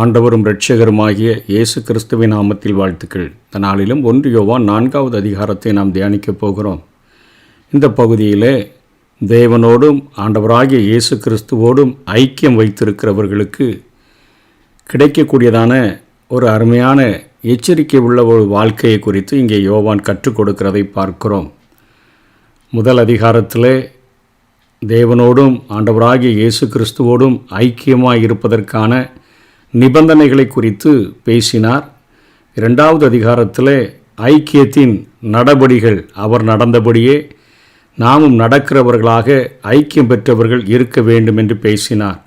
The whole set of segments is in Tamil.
ஆண்டவரும் இரட்சகருமாகிய இயேசு கிறிஸ்துவின் நாமத்தில் வாழ்த்துக்கள். இந்த நாளிலும் ஒன்று யோவான் நான்காவது அதிகாரத்தை நாம் தியானிக்கப் போகிறோம். இந்த பகுதியிலே தேவனோடும் ஆண்டவராகிய இயேசு கிறிஸ்துவோடும் ஐக்கியம் வைத்திருக்கிறவர்களுக்கு கிடைக்கக்கூடியதான ஒரு அருமையான எச்சரிக்கை உள்ள ஒரு வாழ்க்கையை குறித்து இங்கே யோவான் கற்றுக் கொடுக்கிறதை பார்க்கிறோம். முதல் அதிகாரத்தில் தேவனோடும் ஆண்டவராகிய இயேசு கிறிஸ்துவோடும் ஐக்கியமாக இருப்பதற்கான நிபந்தனைகளை குறித்து பேசினார். இரண்டாவது அதிகாரத்தில் ஐக்கியத்தின் நடபடிகள் அவர் நடந்தபடியே நாமும் நடக்கிறவர்களாக ஐக்கியம் பெற்றவர்கள் இருக்க வேண்டும் என்று பேசினார்.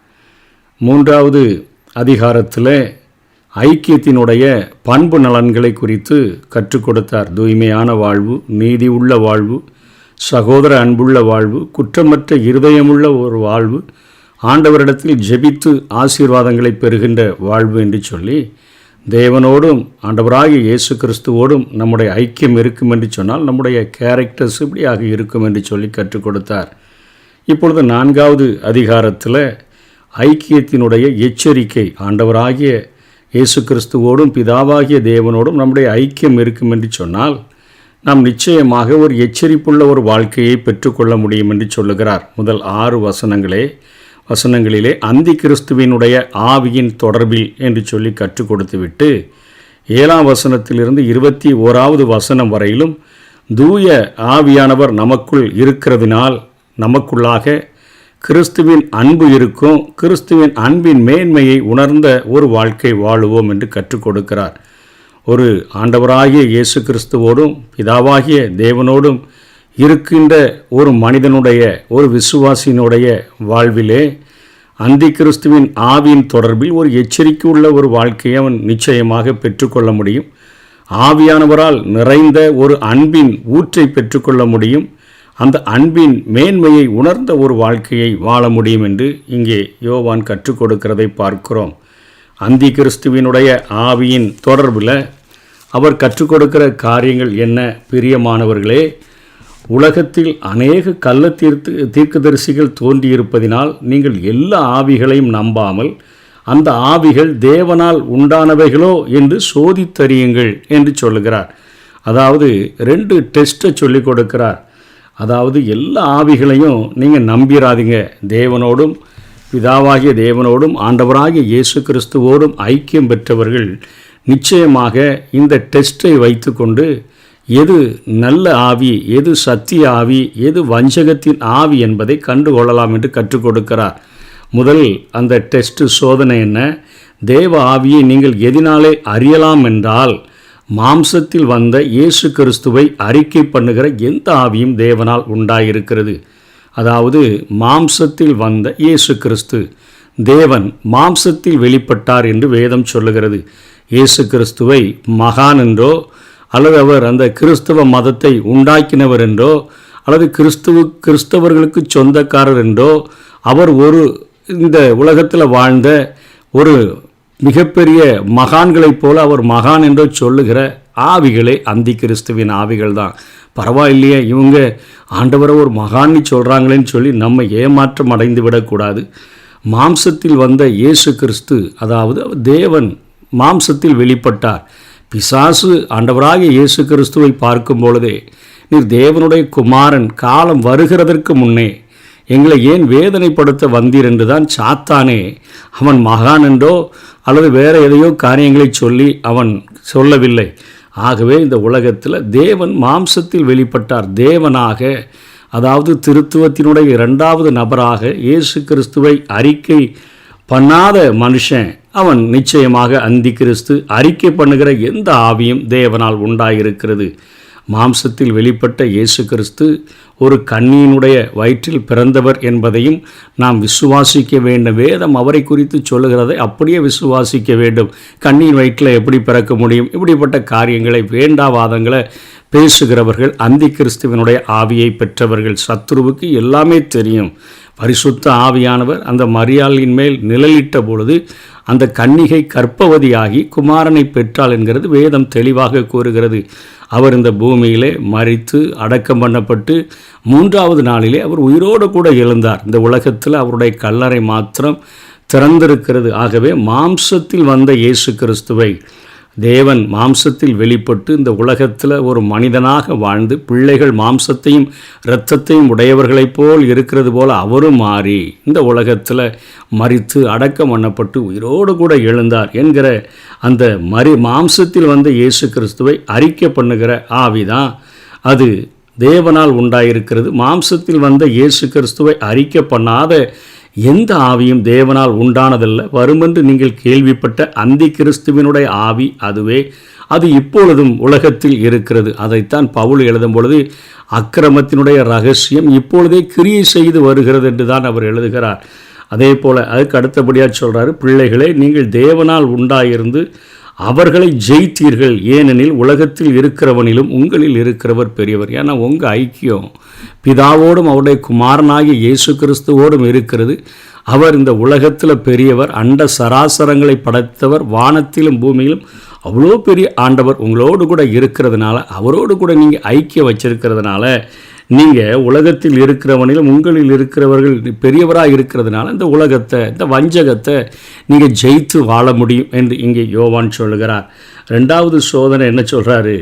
மூன்றாவது அதிகாரத்தில் ஐக்கியத்தினுடைய பண்பு நலன்களை குறித்து கற்றுக் கொடுத்தார். தூய்மையான வாழ்வு நீதி உள்ள வாழ்வு சகோதர அன்புள்ள வாழ்வு குற்றமற்ற இருதயமுள்ள ஒரு வாழ்வு ஆண்டவரிடத்தில் ஜெபித்து ஆசீர்வாதங்களை பெறுகின்ற வாழ்வு என்று சொல்லி தேவனோடும் ஆண்டவராகிய இயேசு கிறிஸ்துவோடும் நம்முடைய ஐக்கியம் இருக்கும் என்று சொன்னால் நம்முடைய கேரக்டர்ஸ் இப்படியாக இருக்கும் என்று சொல்லி கற்றுக் கொடுத்தார். இப்பொழுது நான்காவது அதிகாரத்தில் ஐக்கியத்தினுடைய எச்சரிக்கை ஆண்டவராகிய இயேசு கிறிஸ்துவோடும் பிதாவாகிய தேவனோடும் நம்முடைய ஐக்கியம் இருக்கும் என்று சொன்னால் நாம் நிச்சயமாக ஒரு எச்சரிப்புள்ள ஒரு வாழ்க்கையை பெற்றுக்கொள்ள முடியும் என்று சொல்லுகிறார். முதல் ஆறு வசனங்களே வசனங்களிலே அந்தி கிறிஸ்துவினுடைய ஆவியின் தொடர்பில் என்று சொல்லி கற்றுக் கொடுத்துவிட்டு ஏழாம் வசனத்திலிருந்து இருபத்தி ஓராவது வசனம் வரையிலும் தூய ஆவியானவர் நமக்குள் இருக்கிறதுனால் நமக்குள்ளாக கிறிஸ்துவின் அன்பு இருக்கும். கிறிஸ்துவின் அன்பின் மேன்மையை உணர்ந்த ஒரு வாழ்க்கை வாழுவோம் என்று கற்றுக் கொடுக்கிறார். ஒரு ஆண்டவராகிய இயேசு கிறிஸ்துவோடும் பிதாவாகிய தேவனோடும் இருக்கின்ற ஒரு மனிதனுடைய ஒரு விசுவாசியினுடைய வாழ்விலே அந்தி கிறிஸ்துவின் ஆவியின் தொடர்பில் ஒரு எச்சரிக்கை உள்ள ஒரு வாழ்க்கையை அவன் நிச்சயமாக பெற்றுக்கொள்ள முடியும். ஆவியானவரால் நிறைந்த ஒரு அன்பின் ஊற்றை பெற்றுக்கொள்ள முடியும். அந்த அன்பின் மேன்மையை உணர்ந்த ஒரு வாழ்க்கையை வாழ முடியும் என்று இங்கே யோவான் கற்றுக் கொடுக்கிறதை பார்க்கிறோம். அந்தி கிறிஸ்துவினுடைய ஆவியின் தொடர்பில் அவர் கற்றுக் கொடுக்கிற காரியங்கள் என்ன? பிரியமானவர்களே உலகத்தில் அநேக கள்ள தீர்த்து தீர்க்கதரிசிகள் தோன்றியிருப்பதினால் நீங்கள் எல்லா ஆவிகளையும் நம்பாமல் அந்த ஆவிகள் தேவனால் உண்டானவைகளோ என்று சோதித்தறியுங்கள் என்று சொல்லுகிறார். அதாவது ரெண்டு டெஸ்ட்டை சொல்லிக் கொடுக்கிறார். அதாவது எல்லா ஆவிகளையும் நீங்கள் நம்பிராதீங்க. தேவனோடும் பிதாவாகிய தேவனோடும் ஆண்டவராகிய இயேசு கிறிஸ்துவோடும் ஐக்கியம் பெற்றவர்கள் நிச்சயமாக இந்த டெஸ்ட்டை வைத்துக்கொண்டு எது நல்ல ஆவி எது சத்திய ஆவி எது வஞ்சகத்தின் ஆவி என்பதை கண்டு கொள்ளலாம் என்று கற்றுக் கொடுக்கிறார். முதல் அந்த டெஸ்ட் சோதனை என்ன? தேவ ஆவியை நீங்கள் எதினாலே அறியலாம் என்றால் மாம்சத்தில் வந்த இயேசு கிறிஸ்துவை அறிக்கை பண்ணுகிற எந்த ஆவியும் தேவனால் உண்டாயிருக்கிறது. அதாவது மாம்சத்தில் வந்த இயேசு கிறிஸ்து தேவன் மாம்சத்தில் வெளிப்பட்டார் என்று வேதம் சொல்லுகிறது. இயேசு கிறிஸ்துவை மகான் என்றோ அல்லது அவர் அந்த கிறிஸ்தவ மதத்தை உண்டாக்கினவர் என்றோ அல்லது கிறிஸ்துவ கிறிஸ்தவர்களுக்கு சொந்தக்காரர் என்றோ அவர் ஒரு இந்த உலகத்தில் வாழ்ந்த ஒரு மிகப்பெரிய மகான்களைப் போல அவர் மகான் என்றோ சொல்லுகிற ஆவிகளே அந்தி கிறிஸ்துவின் ஆவிகள் தான். பரவாயில்லையே இவங்க ஆண்டவரை ஒரு மகான்னு சொல்கிறாங்களேன்னு சொல்லி நம்ம ஏமாற்றம் அடைந்து விடக்கூடாது. மாம்சத்தில் வந்த இயேசு கிறிஸ்து அதாவது தேவன் மாம்சத்தில் வெளிப்பட்டார். பிசாசு ஆண்டவராக இயேசு கிறிஸ்துவை பார்க்கும் பொழுதே நீர் தேவனுடைய குமாரன் காலம் வருகிறதற்கு முன்னே எங்களை ஏன் வேதனைப்படுத்த வந்தீர் என்று தான் சாத்தானே. அவன் மகான் என்றோ அல்லது வேறு எதையோ காரியங்களை சொல்லி அவன் சொல்லவில்லை. ஆகவே இந்த உலகத்தில் தேவன் மாம்சத்தில் வெளிப்பட்டார். தேவனாக அதாவது திருத்துவத்தினுடைய இரண்டாவது நபராக இயேசு கிறிஸ்துவை அறிக்கை பண்ணாத மனுஷன் அவன் நிச்சயமாக அந்தி கிறிஸ்து அறிக்கை பண்ணுகிற எந்த ஆவியும் தேவனால் உண்டாயிருக்கிறது. மாம்சத்தில் வெளிப்பட்ட இயேசு கிறிஸ்து ஒரு கண்ணியினுடைய வயிற்றில் பிறந்தவர் என்பதையும் நாம் விசுவாசிக்க வேண்டும். வேதம் அவரை குறித்து சொல்லுகிறதை அப்படியே விசுவாசிக்க வேண்டும். கண்ணியின் வயிற்றில் எப்படி பிறக்க முடியும்? இப்படிப்பட்ட காரியங்களை வேண்டாவாதங்களை பேசுகிறவர்கள் அந்தி கிறிஸ்துவனுடைய ஆவியை பெற்றவர்கள் சத்ருவுக்கு எல்லாமே தெரியும். பரிசுத்த ஆவியானவர் அந்த மரியாளின் மேல் நிழலிட்ட பொழுது அந்த கன்னிகை கற்பவதியாகி குமாரனை பெற்றாள் என்கிறது வேதம் தெளிவாக கூறுகிறது. அவர் இந்த பூமியிலே மறித்து அடக்கம் பண்ணப்பட்டு மூன்றாவது நாளிலே அவர் உயிரோடு கூட எழுந்தார். இந்த உலகத்தில் அவருடைய கல்லறை மாத்திரம் திறந்திருக்கிறது. ஆகவே மாம்சத்தில் வந்த இயேசு கிறிஸ்துவை தேவன் மாம்சத்தில் வெளிப்பட்டு இந்த உலகத்தில் ஒரு மனிதனாக வாழ்ந்து பிள்ளைகள் மாம்சத்தையும் இரத்தத்தையும் உடையவர்களைப் போல் இருக்கிறது போல் அவரும் மாறி இந்த உலகத்தில் மறித்து அடக்கம் பண்ணப்பட்டு உயிரோடு கூட எழுந்தார் என்கிற அந்த மறி மாம்சத்தில் வந்த இயேசு கிறிஸ்துவை அறிக்கை பண்ணுகிற ஆவிதான் அது. தேவனால் உண்டாயிருக்கிறது. மாம்சத்தில் வந்த இயேசு கிறிஸ்துவை அறிக்கை பண்ணாத எந்த ஆவியும் தேவனால் உண்டானதல்ல. வருமென்று நீங்கள் கேள்விப்பட்ட அந்தி கிறிஸ்துவினுடைய ஆவி அதுவே. அது இப்பொழுதும் உலகத்தில் இருக்கிறது. அதைத்தான் பவுல் எழுதும் பொழுது அக்கிரமத்தினுடைய ரகசியம் இப்பொழுதே கிரியை செய்து வருகிறது என்று தான் அவர் எழுதுகிறார். அதே போல் அதுக்கு அடுத்தபடியாக சொல்கிறாரு பிள்ளைகளே நீங்கள் தேவனால் உண்டாயிருந்து அவர்களை ஜெயித்தீர்கள். ஏனெனில் உலகத்தில் இருக்கிறவனிலும் உங்களில் இருக்கிறவர் பெரியவர். ஏன்னா உங்கள் ஐக்கியம் பிதாவோடும் அவருடைய குமாரனாகிய இயேசு கிறிஸ்துவோடும் இருக்கிறது. அவர் இந்த உலகத்தில் பெரியவர் அண்ட சராசரங்களை படைத்தவர் வானத்திலும் பூமியிலும் அவ்வளோ பெரிய ஆண்டவர் உங்களோடு கூட இருக்கிறதுனால அவரோடு கூட நீங்கள் ஐக்கியம் வச்சிருக்கிறதுனால நீங்கள் உலகத்தில் இருக்கிறவனிலும் உங்களில் இருக்கிறவர்கள் பெரியவராக இருக்கிறதுனால இந்த உலகத்தை இந்த வஞ்சகத்தை நீங்கள் ஜெயித்து வாழ முடியும் என்று இங்கே யோவான் சொல்கிறார் ரெண்டாவது சோதனை என்ன சொல்கிறாரு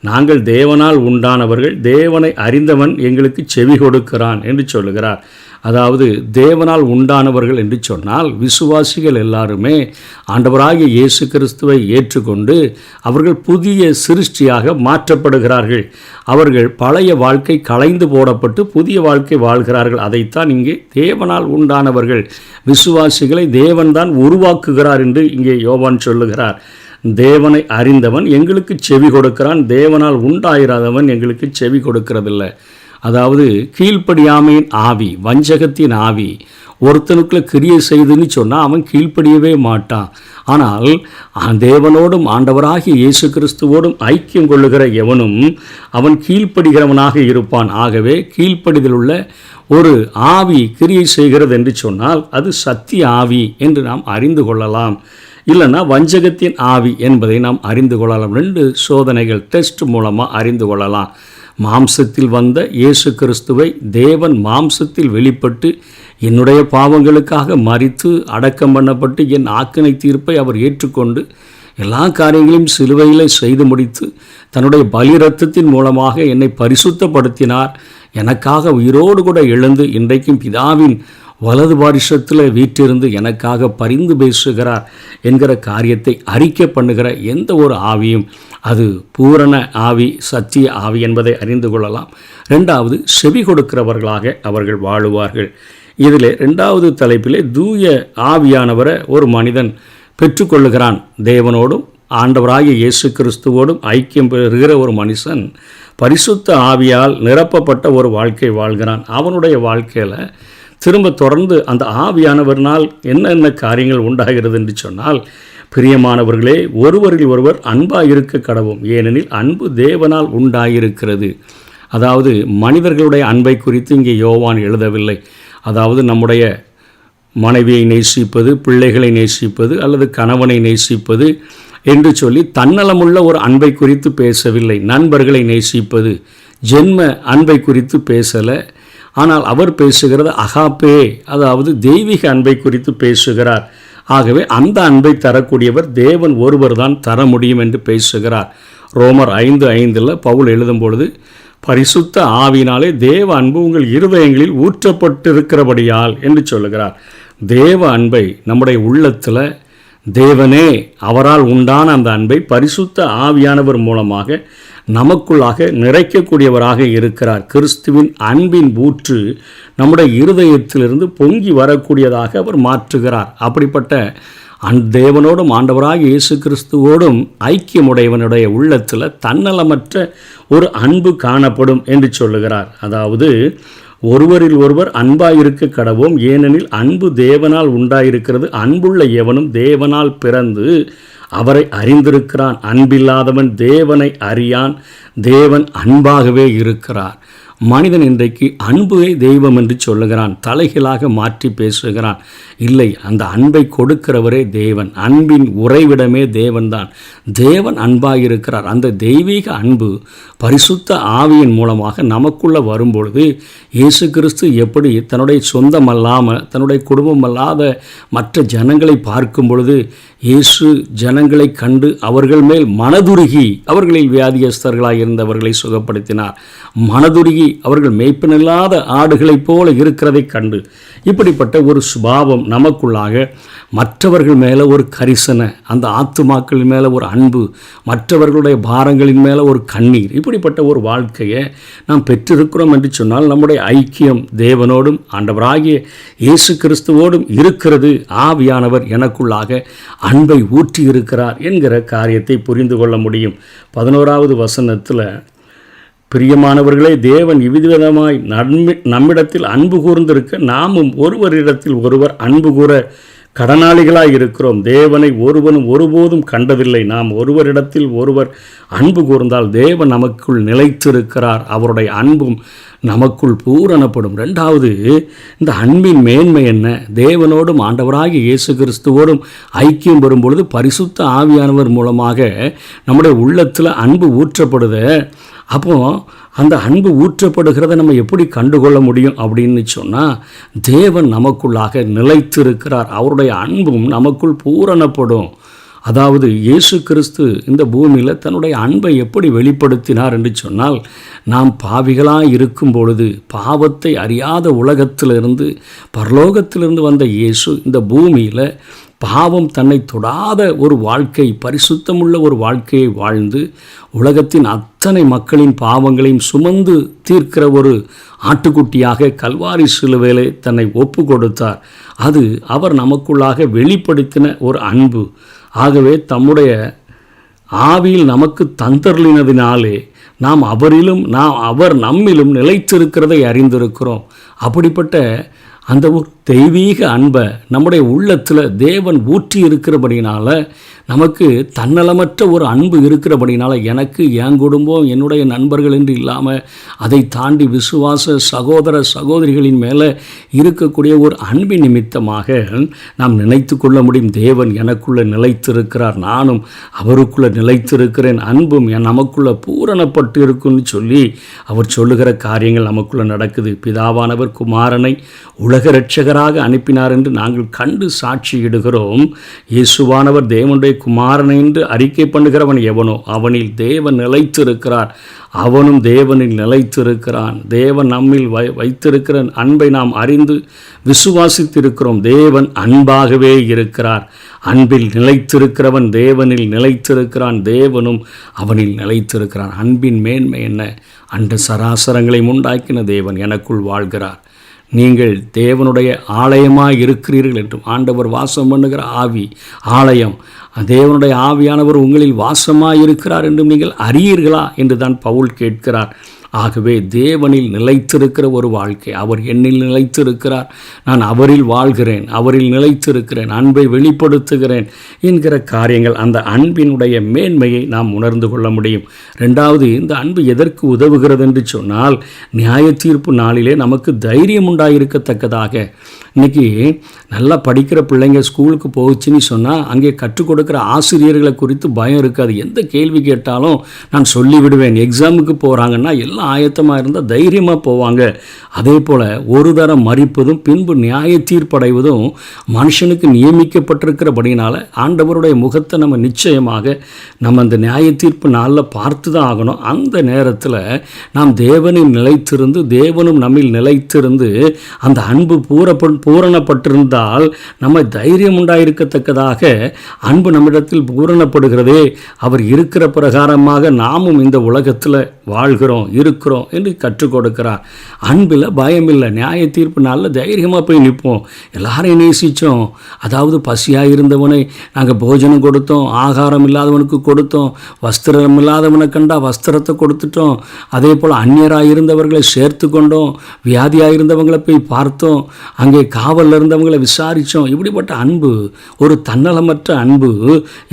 நாங்கள் தேவனால் உண்டானவர்கள் தேவனை அறிந்தவன் எங்களுக்கு செவி கொடுக்கிறான் என்று சொல்லுகிறார். அதாவது தேவனால் உண்டானவர்கள் என்று சொன்னால் விசுவாசிகள் எல்லாருமே ஆண்டவராகிய இயேசு கிறிஸ்துவை ஏற்றுக்கொண்டு அவர்கள் புதிய சிருஷ்டியாக மாற்றப்படுகிறார்கள். அவர்கள் பழைய வாழ்க்கை களைந்து போடப்பட்டு புதிய வாழ்க்கை வாழ்கிறார்கள். அதைத்தான் இங்கே தேவனால் உண்டானவர்கள் விசுவாசிகளை தேவன்தான் உருவாக்குகிறார் என்று இங்கே யோவான் சொல்லுகிறார். தேவனை அறிந்தவன் எங்களுக்கு செவி கொடுக்கிறான். தேவனால் உண்டாயிராதவன் எங்களுக்கு செவி கொடுக்கிறதில்லை. அதாவது கீழ்ப்படியாமையின் ஆவி வஞ்சகத்தின் ஆவி. ஒருத்தனுக்குள்ள கிரியை செய்துன்னு சொன்னால் அவன் கீழ்ப்படியவே மாட்டான். ஆனால் தேவனோடும் ஆண்டவராகிய இயேசு கிறிஸ்துவோடும் ஐக்கியம் கொள்ளுகிற எவனும் அவன் கீழ்ப்படுகிறவனாக இருப்பான். ஆகவே கீழ்ப்படிதல் உள்ள ஒரு ஆவி கிரியை செய்கிறது என்று சொன்னால் அது சத்திய ஆவி என்று நாம் அறிந்து கொள்ளலாம். இல்லைன்னா வஞ்சகத்தின் ஆவி என்பதை நாம் அறிந்து கொள்ளலாம். ரெண்டு சோதனைகள் டெஸ்ட் மூலமாக அறிந்து கொள்ளலாம். மாம்சத்தில் வந்த இயேசு கிறிஸ்துவை தேவன் மாம்சத்தில் வெளிப்பட்டு என்னுடைய பாவங்களுக்காக மறித்து அடக்கம் பண்ணப்பட்டு என் ஆக்கினை தீர்ப்பை அவர் ஏற்றுக்கொண்டு எல்லா காரியங்களையும் சிலுவையில் செய்து முடித்து தன்னுடைய பலி ரத்தத்தின் மூலமாக என்னை பரிசுத்தப்படுத்தினார். எனக்காக உயிரோடு கூட எழுந்து இன்றைக்கும் பிதாவின் வலது பாரிசத்தில் வீட்டிருந்து எனக்காக பரிந்து பேசுகிறார் என்கிற காரியத்தை அறிக்கை பண்ணுகிற எந்த ஒரு ஆவியும் அது பூரண ஆவி சத்திய ஆவி என்பதை அறிந்து கொள்ளலாம். ரெண்டாவது செவி கொடுக்கிறவர்களாக அவர்கள் வாழுவார்கள். இதில் ரெண்டாவது தலைப்பிலே தூய ஆவியானவரை ஒரு மனிதன் பெற்றுக்கொள்ளுகிறான். தேவனோடும் ஆண்டவராகிய இயேசு கிறிஸ்துவோடும் ஐக்கியம் பெறுகிற ஒரு மனுஷன் பரிசுத்த ஆவியால் நிரப்பப்பட்ட ஒரு வாழ்க்கை வாழ்கிறான். அவனுடைய வாழ்க்கையில் திரும்ப தொடர்ந்து அந்த ஆவியானவர்னால் என்னென்ன காரியங்கள் உண்டாகிறது என்று சொன்னால் பிரியமானவர்களே ஒருவரில் ஒருவர் அன்பாக இருக்க கடவும் ஏனெனில் அன்பு தேவனால் உண்டாயிருக்கிறது. அதாவது மனிதர்களுடைய அன்பை குறித்து இங்கே யோவான் எழுதவில்லை. அதாவது நம்முடைய மனைவியை நேசிப்பது பிள்ளைகளை நேசிப்பது அல்லது கணவனை நேசிப்பது என்று சொல்லி தன்னலமுள்ள ஒரு அன்பை குறித்து பேசவில்லை. நண்பர்களை நேசிப்பது ஜென்ம அன்பை குறித்து பேசலை. ஆனால் அவர் பேசுகிறது அகாப்பே. அதாவது தெய்வீக அன்பை குறித்து பேசுகிறார். ஆகவே அந்த அன்பை தரக்கூடியவர் தேவன் ஒருவர் தான் தர முடியும் என்று பேசுகிறார். ரோமர் ஐந்து ஐந்தில் பவுல் எழுதும் பொழுது பரிசுத்த ஆவினாலே தேவ அன்பு உங்கள் இருதயங்களில் ஊற்றப்பட்டிருக்கிறபடியால் என்று சொல்லுகிறார். தேவ அன்பை நம்முடைய உள்ளத்தில் தேவனே அவரால் உண்டான அந்த அன்பை பரிசுத்த ஆவியானவர் மூலமாக நமக்குள்ளாக நிறைக்கக்கூடியவராக இருக்கிறார். கிறிஸ்துவின் அன்பின் ஊற்று நம்முடைய இருதயத்திலிருந்து பொங்கி வரக்கூடியதாக அவர் மாற்றுகிறார். அப்படிப்பட்ட அந் தேவனோடும் ஆண்டவராக இயேசு கிறிஸ்துவோடும் ஐக்கியமுடையவனுடைய உள்ளத்தில் தன்னலமற்ற ஒரு அன்பு காணப்படும் என்று சொல்லுகிறார். அதாவது ஒருவரில் ஒருவர் அன்பாயிருக்க கடவோம். ஏனெனில் அன்பு தேவனால் உண்டாயிருக்கிறது. அன்புள்ள எவனும் தேவனால் பிறந்து அவரை அறிந்திருக்கிறான். அன்பில்லாதவன் தேவனை அறியான். தேவன் அன்பாகவே இருக்கிறார். மனிதன் இன்றைக்கு அன்புவே தெய்வம் என்று சொல்லுகிறான். தலைகளாக மாற்றி பேசுகிறான். இல்லை அந்த அன்பை கொடுக்கிறவரே தேவன். அன்பின் உறைவிடமே தேவன்தான். தேவன் அன்பாக இருக்கிறார். அந்த தெய்வீக அன்பு பரிசுத்த ஆவியின் மூலமாக நமக்குள்ள வரும்பொழுது இயேசு கிறிஸ்து எப்படி தன்னுடைய சொந்தம் அல்லாமல் தன்னுடைய குடும்பம் அல்லாத மற்ற ஜனங்களை பார்க்கும் பொழுது இயேசு ஜனங்களை கண்டு அவர்கள் மேல் மனதுருகி அவர்களில் வியாதியஸ்தர்களாக இருந்தவர்களை சுகப்படுத்தினார். மனதுருகி அவர்கள் மேய்ப்பனில்லாத ஆடுகளைப் போல இருக்கிறதை கண்டு இப்படிப்பட்ட ஒரு சுபாவம் நமக்குள்ளாக மற்றவர்கள் மேலே ஒரு கரிசனை அந்த ஆத்துமாக்கள் மேலே ஒரு அன்பு மற்றவர்களுடைய பாரங்களின் மேலே ஒரு கண்ணீர் இப்படிப்பட்ட ஒரு வாழ்க்கையை நாம் பெற்றிருக்கிறோம் என்று சொன்னால் நம்முடைய ஐக்கியம் தேவனோடும் ஆண்டவராகிய இயேசு கிறிஸ்துவோடும் இருக்கிறது. ஆவியானவர் எனக்குள்ளாக அன்பை ஊற்றி இருக்கிறார் என்கிற காரியத்தை புரிந்து கொள்ள முடியும். பதினோராவது வசனத்தில் பிரியமானவர்களே தேவன் இவ்விதமாய் நன்மை நம்மிடத்தில் அன்பு கூர்ந்திருக்க நாமும் ஒருவரிடத்தில் ஒருவர் அன்பு கூற கடனாளிகளாய் இருக்கிறோம். தேவனை ஒருவனும் ஒருபோதும் கண்டதில்லை. நாம் ஒருவரிடத்தில் ஒருவர் அன்பு கூர்ந்தால் தேவன் நமக்குள் நிலைத்திருக்கிறார். அவருடைய அன்பும் நமக்குள் பூரணப்படும். ரெண்டாவது இந்த அன்பின் மேன்மை என்ன? தேவனோடும் ஆண்டவராகிய இயேசு கிறிஸ்துவோடும் ஐக்கியம் பெறும்பொழுது பரிசுத்த ஆவியானவர் மூலமாக நம்முடைய உள்ளத்தில் அன்பு ஊற்றப்படுத. அப்போது அந்த அன்பு ஊற்றப்படுகிறத நம்ம எப்படி கண்டுகொள்ள முடியும் அப்படின்னு சொன்னால் தேவன் நமக்குள்ளாக நிலைத்திருக்கிறார். அவருடைய அன்பும் நமக்குள் பூரணப்படும். அதாவது இயேசு கிறிஸ்து இந்த பூமியில் தன்னுடைய அன்பை எப்படி வெளிப்படுத்தினார் என்று சொன்னால் நாம் பாவிகளாக இருக்கும் பொழுது பாவத்தை அறியாத உலகத்திலிருந்து பரலோகத்திலிருந்து வந்த இயேசு இந்த பூமியில் பாவம் தன்னை தொடாத ஒரு வாழ்க்கை பரிசுத்தமுள்ள ஒரு வாழ்க்கையை வாழ்ந்து உலகத்தின் அத்தனை மக்களின் பாவங்களையும் சுமந்து தீர்க்கிற ஒரு ஆட்டுக்குட்டியாக கல்வாரி சிலுவேலை தன்னை ஒப்பு கொடுத்தார். அது அவர் நமக்குள்ளாக வெளிப்படுத்தின ஒரு அன்பு. ஆகவே தம்முடைய ஆவியில் நமக்கு தந்தர்லினதினாலே நாம் அவரிலும் நாம் அவர் நம்மிலும் நிலைத்திருக்கிறதை அறிந்திருக்கிறோம். அப்படிப்பட்ட அந்த ஒரு தெய்வீக அன்பை நம்முடைய உள்ளத்தில் தேவன் ஊற்றி இருக்கிறபடினால நமக்கு தன்னலமற்ற ஒரு அன்பு இருக்கிறபடினால எனக்கு என் குடும்பம் என்னுடைய நண்பர்கள் என்று இல்லாமல் அதை தாண்டி விசுவாச சகோதர சகோதரிகளின் மேலே இருக்கக்கூடிய ஒரு அன்பின் நிமித்தமாக நாம் நினைத்து கொள்ள முடியும் தேவன் எனக்குள்ளே நிலைத்திருக்கிறார் நானும் அவருக்குள்ளே நிலைத்திருக்கிறேன் அன்பும் என் நமக்குள்ளே பூரணப்பட்டு இருக்குன்னு சொல்லி அவர் சொல்லுகிற காரியங்கள் நமக்குள்ளே நடக்குது. பிதாவானவர் குமாரனை உலக ரட்சகராக அனுப்பினார் என்று நாங்கள் கண்டு சாட்சியிடுகிறோம். இயேசுவானவர் தேவனுடைய குமாரன் என்று அறிக்கை பண்ணுகிறவன் எவனோ அவனில் தேவன் நிலைத்திருக்கிறார். அவனும் தேவனில் நிலைத்திருக்கிறான். தேவன் நம்மில் வை வைத்திருக்கிற அன்பை நாம் அறிந்து விசுவாசித்திருக்கிறோம். தேவன் அன்பாகவே இருக்கிறார். அன்பில் நிலைத்திருக்கிறவன் தேவனில் நிலைத்திருக்கிறான். தேவனும் அவனில் நிலைத்திருக்கிறான் அன்பின் மேன்மை என்ன? அன்று சராசரங்களை உண்டாக்கின தேவன் எனக்குள் வாழ்கிறார். நீங்கள் தேவனுடைய ஆலயமாக இருக்கிறீர்கள் என்றும் ஆண்டவர் வாசம் பண்ணுகிற ஆவி ஆலயம் தேவனுடைய ஆவியானவர் உங்களில் வாசமாக இருக்கிறார் என்றும் நீங்கள் அறியீர்களா? என்று தான் பவுல் கேட்கிறார். ஆகவே தேவனில் நிலைத்திருக்கிற ஒரு வாழ்க்கை. அவர் என்னில் நிலைத்திருக்கிறார். நான் அவரில் வாழ்கிறேன். அவரில் நிலைத்திருக்கிறேன். அன்பை வெளிப்படுத்துகிறேன் என்கிற காரியங்கள் அந்த அன்பினுடைய மேன்மையை நாம் உணர்ந்து கொள்ள முடியும். ரெண்டாவது இந்த அன்பு எதற்கு உதவுகிறது என்று சொன்னால் நியாய தீர்ப்பு நாளிலே நமக்கு தைரியம் உண்டாயிருக்கத்தக்கதாக. இன்றைக்கி நல்லா படிக்கிற பிள்ளைங்க ஸ்கூலுக்கு போச்சுன்னு சொன்னால் அங்கே கற்றுக் கொடுக்குற ஆசிரியர்களை குறித்து பயம் இருக்காது. எந்த கேள்வி கேட்டாலும் நான் சொல்லிவிடுவேன். எக்ஸாமுக்கு போகிறாங்கன்னா எல்லாம் ஆயத்தமாக இருந்தால் தைரியமாக போவாங்க. அதே போல் ஒரு தரம் மறிப்பதும் பின்பு நியாய தீர்ப்படைவதும் மனுஷனுக்கு நியமிக்கப்பட்டிருக்கிறபடினால ஆண்டவருடைய முகத்தை நம்ம நிச்சயமாக நம்ம அந்த நியாய தீர்ப்பு நாளில் பார்த்து தான் ஆகணும். அந்த நேரத்தில் நாம் தேவனில் நிலைத்திருந்து தேவனும் நம்மில் நிலைத்திருந்து அந்த அன்பு பூரப்ப பூரணப்பட்டிருந்தால் நம்ம தைரியம் உண்டாயிருக்கத்தக்கதாக அன்பு நம்மிடத்தில் பூரணப்படுகிறதே. அவர் இருக்கிற பிரகாரமாக நாமும் இந்த உலகத்தில் வாழ்கிறோம் இருக்கிறோம் என்று கற்றுக் கொடுக்கிறார். அன்பில் பயமில்லை நியாய தீர்ப்பு நாளில் தைரியமாக போய் நிற்போம். எல்லாரையும் நேசித்தோம் அதாவது பசியாக இருந்தவனை நாங்கள் போஜனம் கொடுத்தோம் ஆகாரம் இல்லாதவனுக்கு கொடுத்தோம் வஸ்திரம் இல்லாதவனை கண்டால் வஸ்திரத்தை கொடுத்துட்டோம். அதே போல் அந்நியராக இருந்தவர்களை சேர்த்து கொண்டோம். வியாதியாக இருந்தவங்களை போய் பார்த்தோம். அங்கே காவலில் இருந்தவங்களை விசாரித்தோம் இப்படிப்பட்ட அன்பு ஒரு தன்னலமற்ற அன்பு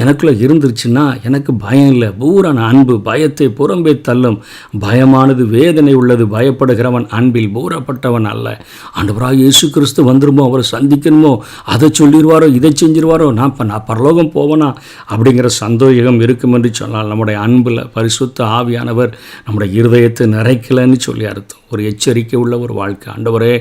எனக்குள்ளே இருந்துருச்சுன்னா எனக்கு பயம் இல்லை. பூரான அன்பு பயத்தை புறம்பே தள்ளும். பயமானது வேதனை உள்ளது பயப்படுகிறவன் அன்பில் பூரப்பட்டவன் அல்ல. ஆண்டவராக இயேசு கிறிஸ்து வந்துருமோ? அவரை சந்திக்கணுமோ? அதை சொல்லிடுவாரோ? இதை செஞ்சிருவாரோ? நான் இப்போ நான் பரலோகம் போவனா? அப்படிங்கிற சந்தோஷம் இருக்கும் என்று சொன்னால் நம்முடைய அன்பில் பரிசுத்த ஆவியானவர் நம்முடைய இருதயத்தை நிறைக்கலன்னு சொல்லி அர்த்தம். ஒரு எச்சரிக்கை உள்ள ஒரு வாழ்க்கை. ஆண்டவரே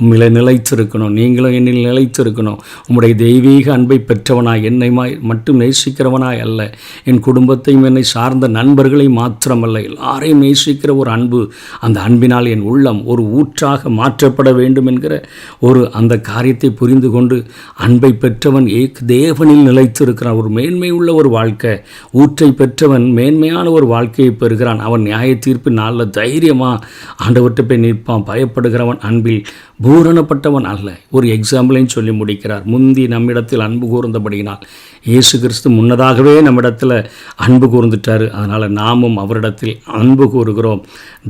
உண்மையில நிலைத்திருக்கணும். நீங்களும் என்னில் நிலைத்திருக்கணும். உம்முடைய தெய்வீக அன்பை பெற்றவனாய் என்னை மட்டும் நேசிக்கிறவனாய் அல்ல. என் குடும்பத்தையும் என்னை சார்ந்த நண்பர்களை மாத்திரமல்ல. எல்லாரையும் நேசிக்கிற ஒரு அன்பு அந்த அன்பினால் என் உள்ளம் ஒரு ஊற்றாக மாற்றப்பட வேண்டும் என்கிற ஒரு அந்த காரியத்தை புரிந்து கொண்டு அன்பை பெற்றவன் ஏக் தேவனில் நிலைத்திருக்கிறான். ஒரு மேன்மை உள்ள ஒரு வாழ்க்கை. ஊற்றை பெற்றவன் மேன்மையான ஒரு வாழ்க்கையை பெறுகிறான். அவன் நியாய தீர்ப்பு நல்ல தைரியமாக ஆண்டவர்கிட்ட போய் நிற்பான். பயப்படுகிறவன் அன்பில். பூரணப்பட்டவன் அல்ல. ஒரு எக்ஸாம்பிளையும் சொல்லி முடிக்கிறார். முந்தி நம்மிடத்தில் அன்பு கூர்ந்தபடியினால் இயேசு கிறிஸ்து முன்னதாகவே நம்மிடத்தில் அன்பு கூர்ந்துட்டார். அதனால் நாமும் அவரிடத்தில் அன்பு கூறுகிறோம்.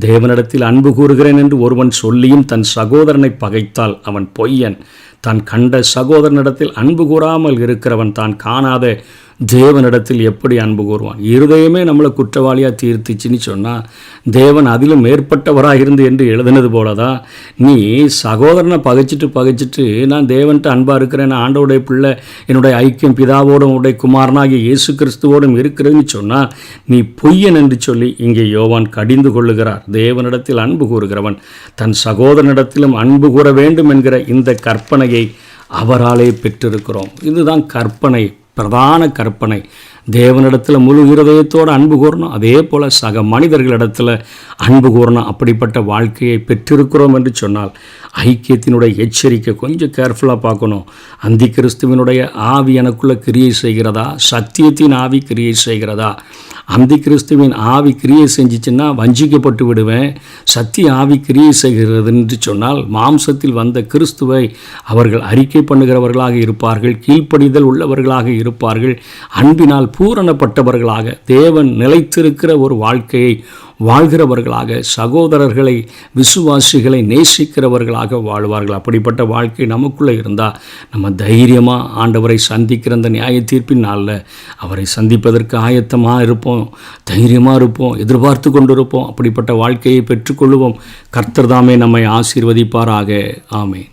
தேவனிடத்தில் அன்பு கூறுகிறேன் என்று ஒருவன் சொல்லியும் தன் சகோதரனை பகைத்தால் அவன் பொய்யன். தான் கண்ட சகோதரனிடத்தில் அன்பு கூறாமல் இருக்கிறவன் தான் காணாத தேவனிடத்தில் எப்படி அன்பு கூறுவான்? இருதயமே நம்மளை குற்றவாளியாக தீர்த்துச்சின்னு சொன்னால் தேவன் அதிலும் மேற்பட்டவராக இருந்து என்று எழுதினது போல தான் நீ சகோதரனை பகைச்சிட்டு பகைச்சிட்டு நான் தேவன்ட்டு அன்பாக இருக்கிறேன் நான் ஆண்டோடைய பிள்ளை என்னுடைய ஐக்கியம் பிதாவோடும் உடைய குமாரனாகிய இயேசு கிறிஸ்துவோடும் இருக்கிறேன்னு சொன்னால் நீ பொய்யன் என்று சொல்லி இங்கே யோவான் கடிந்து கொள்ளுகிறார். தேவனிடத்தில் அன்பு கூறுகிறவன் தன் சகோதரனிடத்திலும் அன்பு கூற வேண்டும் என்கிற இந்த கற்பனையை அவராலே பெற்றிருக்கிறோம். இதுதான் கற்பனை பிரதான கற்பனை. தேவனிடத்தில் முழு இருதயத்தோடு அன்பு கூறணும். அதே போல் சக மனிதர்களிடத்தில் அன்பு கூறணும். அப்படிப்பட்ட வாழ்க்கையை பெற்றிருக்கிறோம் என்று சொன்னால் ஐக்கியத்தினுடைய எச்சரிக்கை கொஞ்சம் கேர்ஃபுல்லாக பார்க்கணும். அந்தி கிறிஸ்துவனுடைய ஆவி எனக்குள்ளே கிரியை செய்கிறதா? சத்தியத்தின் ஆவி கிரியை செய்கிறதா? அந்தி கிறிஸ்துவின் ஆவி கிரியை செஞ்சிச்சுன்னா வஞ்சிக்கப்பட்டு விடுவேன். சத்திய ஆவி கிரியை செய்கிறது என்று சொன்னால் மாம்சத்தில் வந்த கிறிஸ்துவை அவர்கள் அறிக்கை பண்ணுகிறவர்களாக இருப்பார்கள் கீழ்ப்படிதல் உள்ளவர்களாக இருப்பார்கள். அன்பினால் பூரணப்பட்டவர்களாக தேவன் நிலைத்திருக்கிற ஒரு வாழ்க்கையை வாழ்கிறவர்களாக சகோதரர்களை விசுவாசிகளை நேசிக்கிறவர்களாக வாழ்வார்கள். அப்படிப்பட்ட வாழ்க்கை நமக்குள்ளே இருந்தால் நம்ம தைரியமாக ஆண்டவரை சந்திக்கிற அந்த நியாய தீர்ப்பின் நாளில் அவரை சந்திப்பதற்கு ஆயத்தமாக இருப்போம் தைரியமாக இருப்போம் எதிர்பார்த்து கொண்டிருப்போம். அப்படிப்பட்ட வாழ்க்கையை பெற்றுக்கொள்வோம் கர்த்தர் தாமே நம்மை ஆசீர்வதிப்பாராக. ஆமே